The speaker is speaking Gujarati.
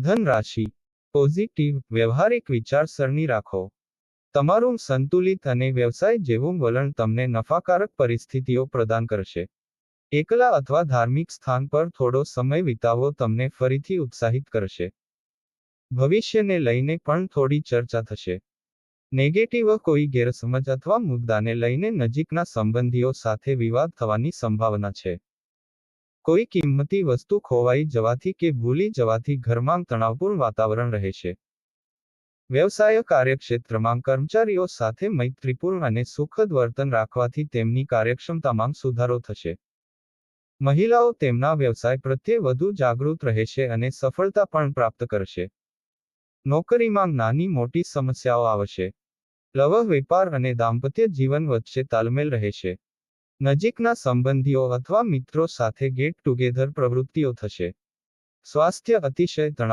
ધન રાશિ પોઝિટિવ, વ્યવહારિક વિચારસરણી રાખો. તમારું સંતુલિત અને વ્યવસાય જેવું વલણ તમને નફાકારક પરિસ્થિતિઓ પ્રદાન કરશે. એકલા અથવા ધાર્મિક સ્થાન પર થોડો સમય વિતાવો તમને ફરીથી ઉત્સાહિત કરશે. ભવિષ્યને લઈને પણ થોડી ચર્ચા થશે. નેગેટિવ કોઈ ગેરસમજ અથવા મુદ્દાને લઈને નજીકના સંબંધીઓ સાથે વિવાદ થવાની સંભાવના છે. કોઈ કિંમતી વસ્તુ ખોવાઈ જવાથી કે ભૂલી જવાથી ઘરમાં તણાવપૂર્ણ વાતાવરણ રહેશે વ્યવસાય કાર્યક્ષેત્રમાં કર્મચારીઓ સાથે મૈત્રીપૂર્ણ અને સુખદ વર્તન રાખવાથી તેમની કાર્યક્ષમતામાં સુધારો થશે. મહિલાઓ તેમના વ્યવસાય પ્રત્યે વધુ જાગૃત રહેશે અને સફળતા પણ પ્રાપ્ત કરશે. નોકરીમાં નાની મોટી સમસ્યાઓ આવશે લવ વેપાર અને દાંપત્ય જીવન વચ્ચે તાલમેલ રહેશે નજીકના સંબંધીઓ અથવા મિત્રો સાથે ગેટ ટુગેધર પ્રવૃત્તિઓ થશે. સ્વાસ્થ્ય અતિશય તણાવ